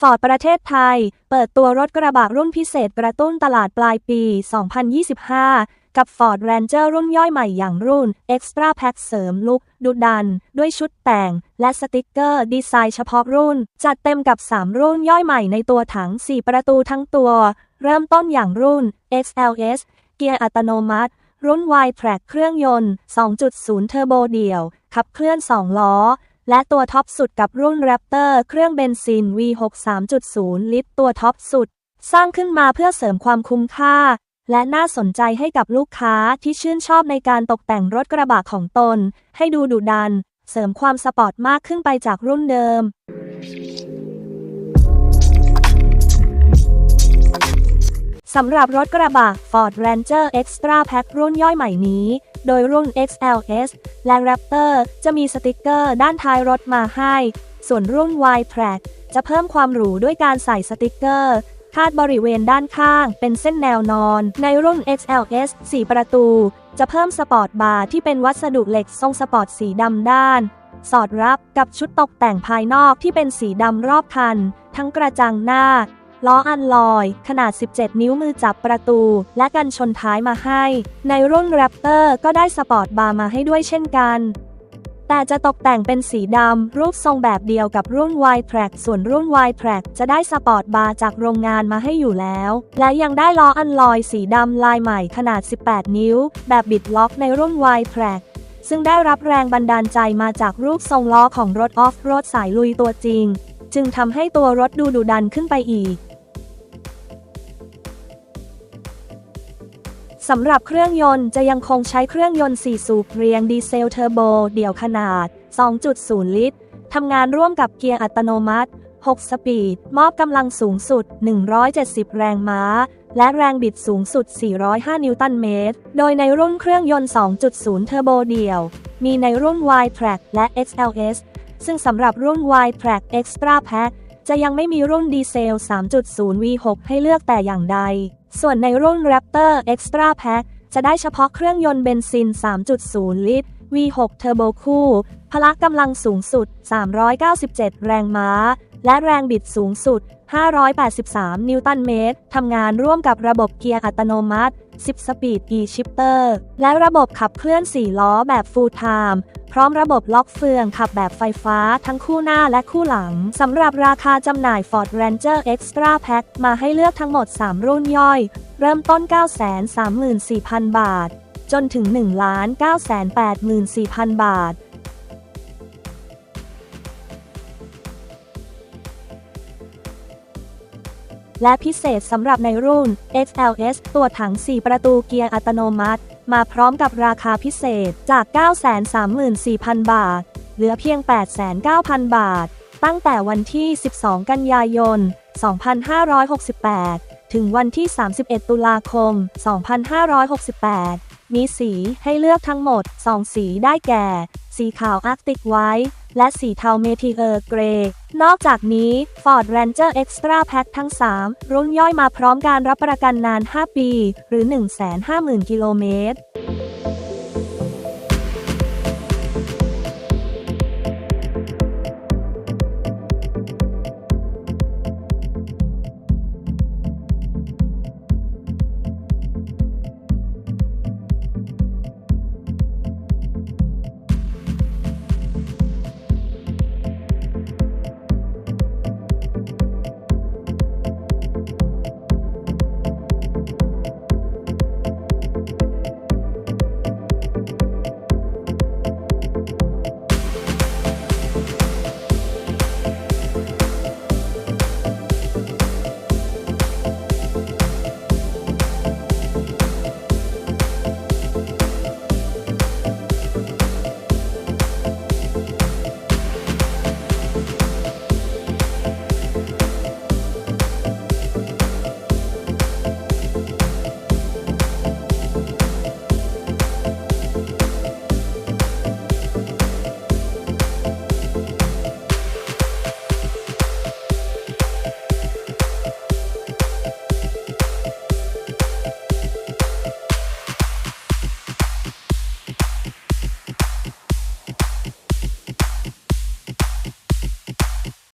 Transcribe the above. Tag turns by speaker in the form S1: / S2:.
S1: ฟอร์ดประเทศไทย เปิดตัวรถกระบะรุ่นพิเศษกระตุ้นตลาดปลายปี 2025 กับ Ford Ranger รุ่นย่อยใหม่อย่างรุ่น Extra Pack เสริมลุคดุดัน ด้วยชุดแต่ง และสติกเกอร์ดีไซน์เฉพาะรุ่น จัดเต็มกับ 3 รุ่นย่อยใหม่ในตัวถัง 4 ประตูทั้งตัว เริ่มต้นอย่างรุ่น XLS เกียร์อัตโนมัติ รุ่น Y Track เครื่องยนต์ 2.0 เทอร์โบเดี่ยว ขับเคลื่อน 2 ล้อ และตัวท็อปสุดกับรุ่น Raptor เครื่องเบนซิน V6 3.0 ลิตรตัวท็อปสุด สร้างขึ้นมาเพื่อเสริมความคุ้มค่า และน่าสนใจให้กับลูกค้าที่ชื่นชอบในการตกแต่งรถกระบะของตน ให้ดูดุดัน เสริมความสปอร์ตมากขึ้นไปจากรุ่นเดิมสำหรับรถกระบะ Ford Ranger Extra Pack รุ่นย่อยใหม่นี้ โดยรุ่น XLS และ Raptor จะมีสติกเกอร์ด้านท้ายรถมาให้ ส่วนรุ่น Y Track จะเพิ่มความหรูด้วยการใส่สติกเกอร์คาดบริเวณด้านข้างเป็นเส้นแนวนอน ในรุ่น XLS 4 ประตู จะเพิ่มสปอร์ตบาร์ที่เป็นวัสดุเหล็กทรงสปอร์ตสีดำด้าน สอดรับกับชุดตกแต่งภายนอกที่เป็นสีดำรอบคัน ทั้งกระจังหน้า ล้ออันลอย ขนาด 17 นิ้วมือจับประตู และกันชนท้ายมาให้ ในรุ่น Raptor ก็ได้สปอร์ตบาร์มาให้ด้วยเช่นกัน แต่จะตกแต่งเป็นสีดำ รูปทรงแบบเดียวกับรุ่น Y Track ส่วนรุ่น Y Track จะได้สปอร์ตบาร์จากโรงงานมาให้อยู่แล้ว และยังได้ล้ออันลอยสีดำลายใหม่ขนาด 18 นิ้ว แบบบิดล็อกในรุ่น Y Track ซึ่งได้รับแรงบันดาลใจมาจากรูปทรงล้อของรถออฟโรดสายลุยตัวจริง จึงทำให้ตัวรถดูดุดันขึ้นไปอีก สำหรับเครื่องยนต์จะยังคงใช้เครื่องยนต์ 4 สูบเรียงดีเซลเทอร์โบ เดี่ยวขนาด 2.0 ลิตร ทำงานร่วมกับเกียร์อัตโนมัติ 6 สปีด มอบกำลังสูงสุด 170 แรงม้า และแรงบิดสูงสุด 405 นิวตันเมตร โดยในรุ่นเครื่องยนต์ 2.0 เทอร์โบเดี่ยว มีในรุ่น Y Track และ XLS ซึ่งสำหรับรุ่น Y Track Extra Pack จะยังไม่มีรุ่นดีเซล 3.0 V6 ให้เลือกแต่อย่างใด ส่วนในรุ่น Raptor Extra Pack จะได้เฉพาะเครื่องยนต์เบนซิน 3.0 ลิตร V6 เทอร์โบคู่ พละกำลังสูงสุด 397 แรงม้า และแรงบิดสูงสุด 583 นิวตันเมตร ทำงานร่วมกับระบบเกียร์อัตโนมัติ 10 สปีด e-shifter และระบบขับเคลื่อน 4 ล้อแบบ full time พร้อมระบบล็อกเฟืองขับแบบไฟฟ้าทั้งคู่หน้าและคู่หลัง สำหรับราคาจำหน่าย Ford Ranger Extra Pack มาให้เลือกทั้งหมด 3 รุ่นย่อย เริ่มต้น 934,000 บาท จนถึง 1,984,000 บาท และพิเศษสำหรับในรุ่น XLS ตัวถัง 4 ประตูเกียร์อัตโนมัติ มาพร้อมกับราคาพิเศษจาก 934,000 บาท เหลือเพียง 8,900บาท ตั้งแต่วันที่ 12 กันยายน 2568 ถึงวันที่ 31 ตุลาคม 2568 มีสีให้เลือกทั้งหมด 2 สีได้แก่ สีขาวอาร์กติกไวท์และสีเทาเมทิเออร์เกรย์นอกจากนี้ Ford Ranger Extra Pack ทั้ง 3 รุ่นย่อยมาพร้อมการรับประกันนาน 5 ปี หรือ 150,000 กิโลเมตร